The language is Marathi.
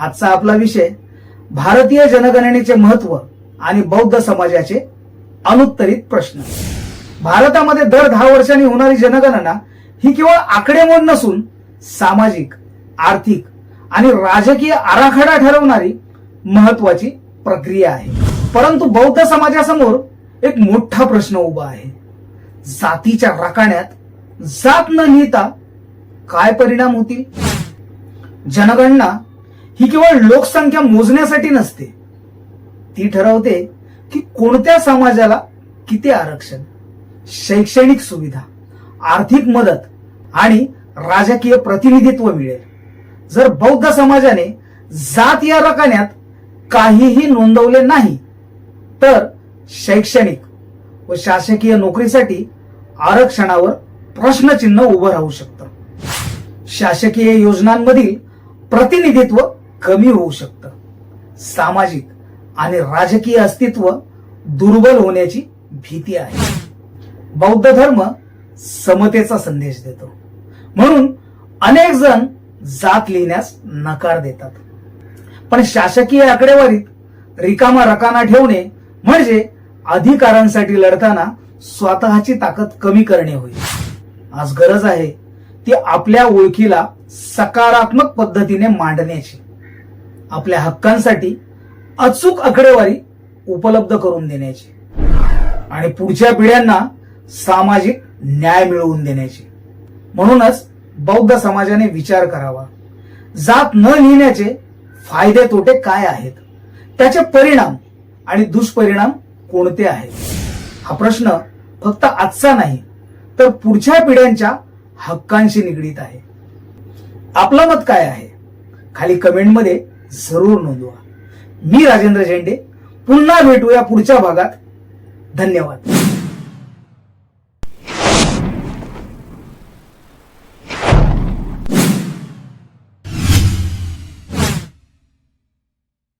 आजचा आपला विषय भारतीय जनगणनेचे महत्त्व आणि बौद्ध समाजाचे अनुत्तरित प्रश्न. भारतामध्ये दर दहा वर्षांनी होणारी जनगणना ही केवळ आकडेमोड नसून सामाजिक आर्थिक आणि राजकीय आराखडा ठरवणारी महत्वाची प्रक्रिया आहे. परंतु बौद्ध समाजासमोर एक मोठा प्रश्न उभा आहे. जातीच्या रकाण्यात जात न लिहिता काय परिणाम होतील? जनगणना ही केवळ लोकसंख्या मोजण्यासाठी नसते. ती ठरवते की कोणत्या समाजाला किती आरक्षण शैक्षणिक सुविधा आर्थिक मदत आणि राजकीय प्रतिनिधित्व मिळेल. जर बौद्ध समाजाने जात या रकान्यात काहीही नोंदवले नाही तर शैक्षणिक व शासकीय नोकरीसाठी आरक्षणावर प्रश्नचिन्ह उभं राहू शकतं. शासकीय योजनांमधील प्रतिनिधित्व कमी होऊ शकतं. सामाजिक आणि राजकीय अस्तित्व दुर्बल होण्याची भीती आहे. बौद्ध धर्म समतेचा संदेश देतो. म्हणून अनेक जण जात लिहिण्यास नकार देतात. पण शासकीय आकडेवारीत रिकामा रकाना ठेवणे म्हणजे अधिकारांसाठी लढताना स्वतःची ताकद कमी करणे होईल आज गरज आहे ती आपल्या ओळखीला सकारात्मक पद्धतीने मांडण्याची. आपल्या हक्कांसाठी अचूक आकडेवारी उपलब्ध करून देण्याची आणि पुढच्या पिढ्यांना सामाजिक न्याय मिळवून देण्याची. म्हणूनच बौद्ध समाजाने विचार करावा. जात न लिहिण्याचे फायदे तोटे काय आहेत? त्याचे परिणाम आणि दुष्परिणाम कोणते आहेत? हा प्रश्न फक्त आजचा नाही तर पुढच्या पिढ्यांच्या हक्कांशी निगडीत आहे. आपलं मत काय आहे? खाली कमेंटमध्ये जरूर नोंदवा. मी राजेंद्र झेंडे पुन्हा भेटूया पुढच्या भागात. धन्यवाद.